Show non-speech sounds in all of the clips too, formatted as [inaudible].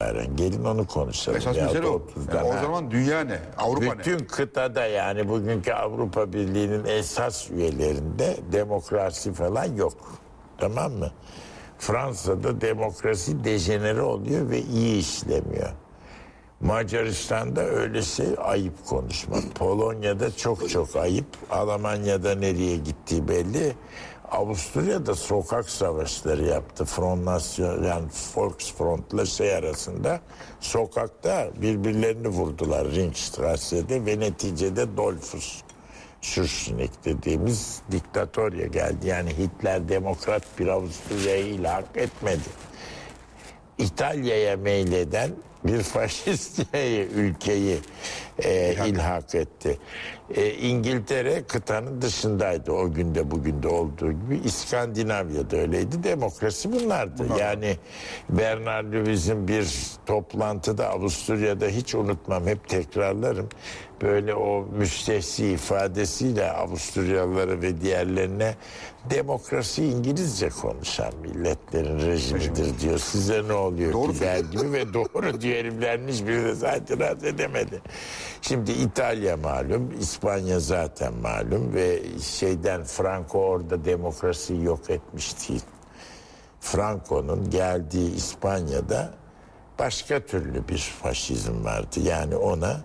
itibaren. Gelin onu konuşalım. Esas Ya mesele o. 30'dan, Yani o zaman dünya ne? Avrupa ne? Bütün kıtada yani bugünkü Avrupa Birliği'nin esas üyelerinde demokrasi falan yok. Tamam mı? Fransa'da demokrasi dejenere oluyor ve iyi işlemiyor. Macaristan'da öyle şey ayıp konuşmak. Polonya'da çok çok ayıp. Almanya'da nereye gittiği belli. Avusturya'da sokak savaşları yaptı. Front National yani Volksfront'la şey arasında sokakta birbirlerini vurdular Ringstrasse'de ve neticede Dolfus Schürzenegg dediğimiz diktatorya geldi. Yani Hitler demokrat bir Avusturya'yı ilhak etmedi. İtalya'ya meyleden bir [laughs] faşist ülkeyi e, ilhak etti. E, İngiltere kıtanın dışındaydı o günde bugün de olduğu gibi. İskandinavya'da öyleydi. Demokrasi bunlardı. Yani Bernard Lewis'in bir toplantıda Avusturya'da hiç unutmam hep tekrarlarım. Böyle o müstehsi ifadesiyle Avusturyalılara ve diğerlerine demokrasi İngilizce konuşan milletlerin rejimidir diyor. Size ne oluyor Doğru ki der gibi ve doğru diyor heriflerin hiçbiri de zaten rahat edemedi. Şimdi İtalya malum, İspanya zaten malum ve şeyden Franco orada demokrasiyi yok etmiş değil. Franco'nun geldiği İspanya'da başka türlü bir faşizm vardı. Yani ona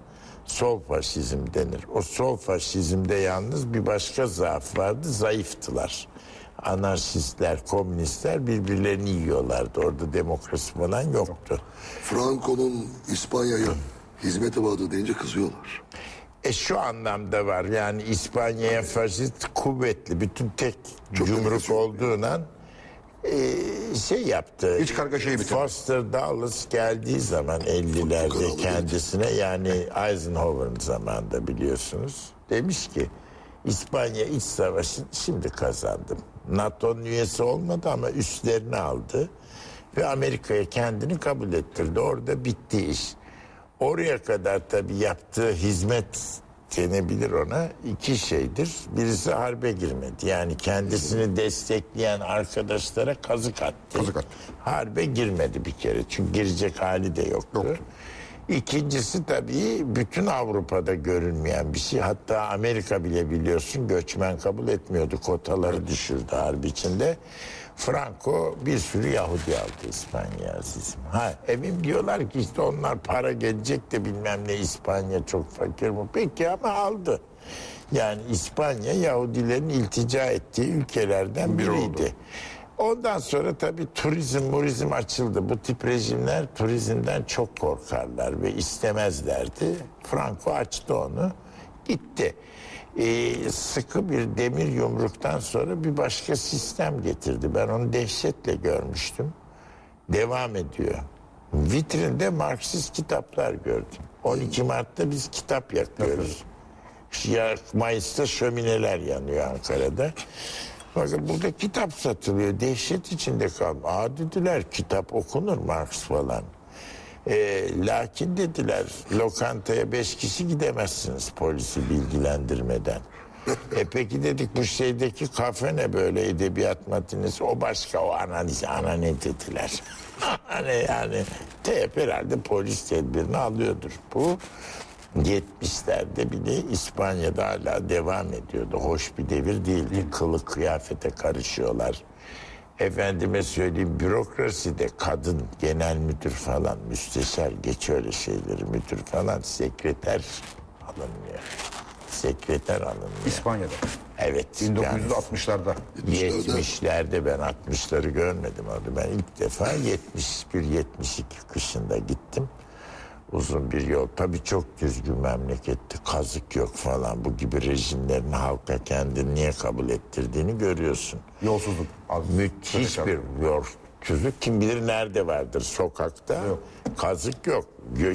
sol faşizm denir. O sol faşizmde yalnız bir başka zaaf vardı. Zayıftılar. Anarşistler, komünistler birbirlerini yiyorlardı. Orada demokrasi falan yoktu. Franco'nun İspanya'ya hizmeti vardı deyince kızıyorlar. E şu anlamda var yani İspanya'ya faşist kuvvetli bütün tek cumhuruk etkisi. olduğundan e, şey yaptı. Hiç kargaşayı bitirdi. Foster Dulles geldiği zaman 50'lerde Kralı kendisine yani Eisenhower'ın zamanında biliyorsunuz demiş ki İspanya iç savaşını şimdi kazandım. NATO'nun üyesi olmadı ama üstlerini aldı ve Amerika'ya kendini kabul ettirdi. Orada bitti iş. Oraya kadar tabii yaptığı hizmet denebilir ona iki şeydir. Birisi harbe girmedi. Yani kendisini destekleyen arkadaşlara kazık attı. Kazık attı. Harbe girmedi bir kere. Çünkü girecek hali de yoktu. İkincisi tabii bütün Avrupa'da görünmeyen bir şey. Hatta Amerika bile biliyorsun göçmen kabul etmiyordu. Kotaları düşürdü harbi içinde. Franco bir sürü Yahudi aldı İspanya azizim. Ha, evim diyorlar ki işte onlar para gelecek de bilmem ne İspanya çok fakir mi? Peki ama aldı. Yani İspanya Yahudilerin iltica ettiği ülkelerden Bir oldu. Ondan sonra tabii turizm murizm açıldı. Bu tip rejimler turizmden çok korkarlar ve istemezlerdi. Franco açtı onu. Gitti. Ee, sıkı bir demir yumruktan sonra bir başka sistem getirdi. Ben onu dehşetle görmüştüm. Devam ediyor. Vitrinde Marksist kitaplar gördüm. 12 Mart'ta biz kitap yakıyoruz. Ya Mayıs'ta şömineler yanıyor Ankara'da. Bakın burada kitap satılıyor. Dehşet içinde kaldım. Aa dediler kitap okunur Marx falan. Ee, lakin dediler lokantaya beş kişi gidemezsiniz polisi bilgilendirmeden. e peki dedik bu şeydeki kafe ne böyle edebiyat matinesi o başka o analiz ana ne dediler. [laughs] hani yani TEP herhalde polis tedbirini alıyordur. Bu 70'lerde bile İspanya'da hala devam ediyordu. Hoş bir devir değildi. Kılık kıyafete karışıyorlar. Efendime söyleyeyim bürokraside kadın genel müdür falan müsteşar geç öyle şeyleri müdür falan sekreter alınmıyor. Sekreter alınmıyor. İspanya'da. Evet. yani 1960'larda. 70'lerde ben 60'ları görmedim orada. Ben ilk defa 71-72 kışında gittim. Uzun bir yol. Tabii çok düzgün memleketti. Kazık yok falan. Bu gibi rejimlerin halka kendini niye kabul ettirdiğini görüyorsun. Yolsuzluk. Az. Müthiş bir yolsuzluk. Kim bilir nerede vardır sokakta. Yok. Kazık yok.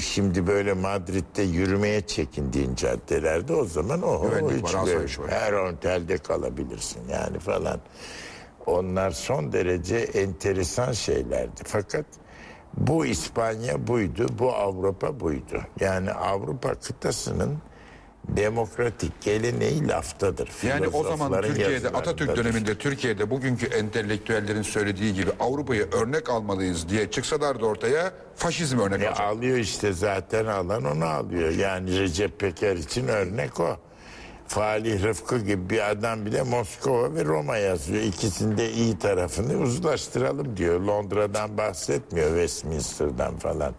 Şimdi böyle Madrid'de yürümeye çekindiğin caddelerde o zaman o Güvenlik hiç var, böyle- asayiş var. her otelde kalabilirsin yani falan. Onlar son derece enteresan şeylerdi. Fakat bu İspanya buydu, bu Avrupa buydu. Yani Avrupa kıtasının demokratik geleneği laftadır. Yani o zaman Türkiye'de. Atatürk döneminde Türkiye'de bugünkü entelektüellerin söylediği gibi Avrupa'yı örnek almalıyız diye çıksalardı ortaya faşizm örnek E, alacak. alıyor işte zaten alan onu alıyor. Yani Recep Peker için örnek o. Falih Rıfkı gibi bir adam bile Moskova ve Roma yazıyor. İkisinde iyi tarafını uzlaştıralım diyor. Londra'dan bahsetmiyor, Westminster'dan falan.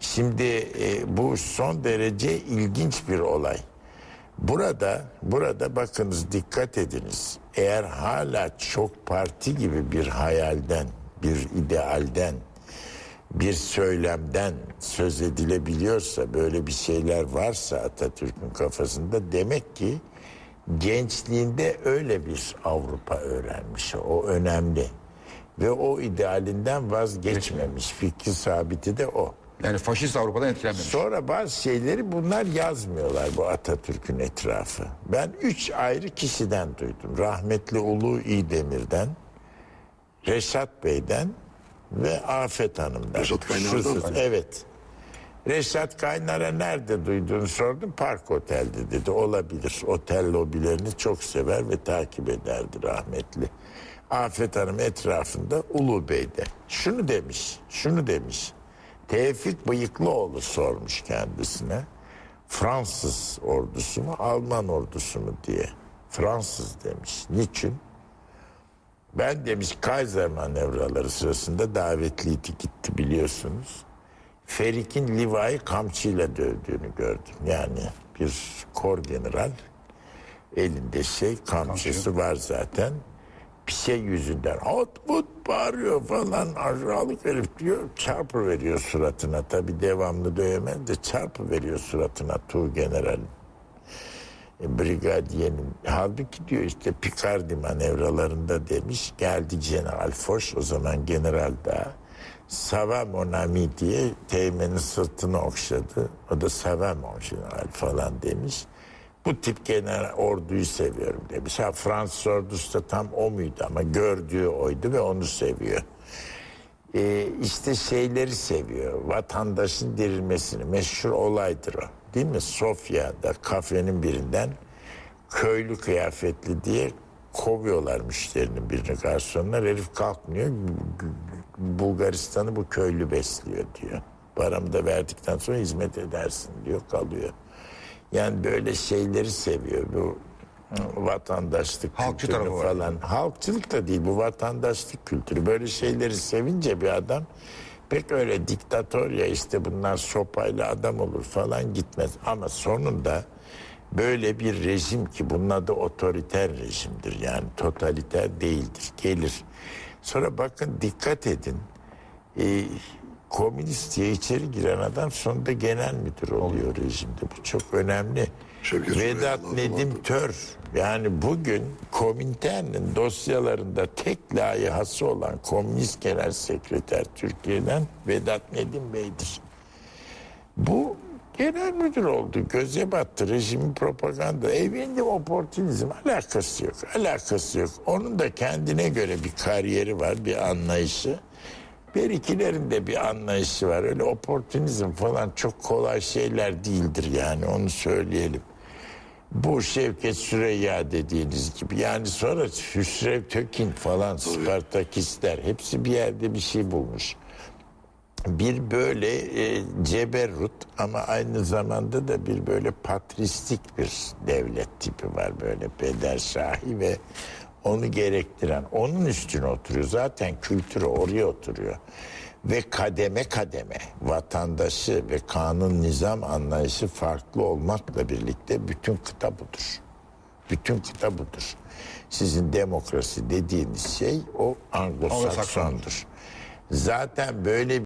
Şimdi e, bu son derece ilginç bir olay. Burada, burada bakınız dikkat ediniz. Eğer hala çok parti gibi bir hayalden, bir idealden, bir söylemden söz edilebiliyorsa, böyle bir şeyler varsa Atatürk'ün kafasında demek ki gençliğinde öyle bir Avrupa öğrenmiş. O önemli. Ve o idealinden vazgeçmemiş. Fikri sabiti de o. Yani faşist Avrupa'dan etkilenmemiş. Sonra bazı şeyleri bunlar yazmıyorlar bu Atatürk'ün etrafı. Ben üç ayrı kişiden duydum. Rahmetli Ulu İdemir'den, Reşat Bey'den ve Afet Hanım'dan. Reşat Kaynar'dan? Evet. Reşat Kaynar'a nerede duyduğunu sordum. Park Otel'de dedi. Olabilir. Otel lobilerini çok sever ve takip ederdi rahmetli. Afet Hanım etrafında Ulu Bey'de. Şunu demiş, şunu demiş. Tevfik Bıyıklıoğlu sormuş kendisine. Fransız ordusu mu, Alman ordusu mu diye. Fransız demiş. Niçin? Ben demiş Kaiser manevraları sırasında davetliydi gitti biliyorsunuz. Ferik'in Liva'yı kamçıyla dövdüğünü gördüm. Yani bir kor general elinde şey kamçısı var zaten. Bir şey yüzünden hot mut bağırıyor falan aşağılık herif diyor çarpı veriyor suratına. Tabi devamlı dövemez de çarpı veriyor suratına Tuğ generalin brigadiyenin halbuki diyor işte Picardy manevralarında demiş geldi General Foch o zaman general daha Sava mon ami diye teğmenin sırtını okşadı. O da Sava mon general falan demiş. Bu tip general orduyu seviyorum demiş. Ha Fransız ordusu da tam o muydu ama gördüğü oydu ve onu seviyor. Ee, işte şeyleri seviyor. Vatandaşın dirilmesini. Meşhur olaydır o. Değil mi? Sofya'da kafenin birinden köylü kıyafetli diye kovuyorlar müşterinin birini garsonlar. Herif kalkmıyor. Bulgaristan'ı bu köylü besliyor diyor. Paramı da verdikten sonra hizmet edersin diyor kalıyor. Yani böyle şeyleri seviyor. Bu vatandaşlık Halkçı kültürünü tarafı var. falan. Halkçılık da değil bu vatandaşlık kültürü. Böyle şeyleri sevince bir adam pek öyle diktatör ya işte bunlar sopayla adam olur falan gitmez. Ama sonunda böyle bir rejim ki bunun adı otoriter rejimdir. Yani totaliter değildir. Gelir. Sonra bakın dikkat edin. Ee, komünist diye içeri giren adam sonunda genel müdür oluyor rejimde. Bu çok önemli. Şevket Vedat Nedim Tör yani bugün Komintern'in dosyalarında tek layihası olan Komünist Genel Sekreter Türkiye'den Vedat Nedim Bey'dir. Bu genel müdür oldu. Göze battı. Rejimin propaganda. Efendim oportunizm alakası yok. Alakası yok. Onun da kendine göre bir kariyeri var. Bir anlayışı. Berikilerin de bir anlayışı var. Öyle oportunizm falan çok kolay şeyler değildir yani. Onu söyleyelim. Bu Şevket Süreyya dediğiniz gibi. Yani sonra Hüsrev Tökin falan Spartakistler hepsi bir yerde bir şey bulmuş. Bir böyle e, ceberrut ama aynı zamanda da bir böyle patristik bir devlet tipi var böyle pederşahi ve onu gerektiren. Onun üstüne oturuyor. Zaten kültürü oraya oturuyor ve kademe kademe vatandaşı ve kanun nizam anlayışı farklı olmakla birlikte bütün kıta budur. Bütün kıta budur. Sizin demokrasi dediğiniz şey o Anglo-Saksondur. Zaten böyle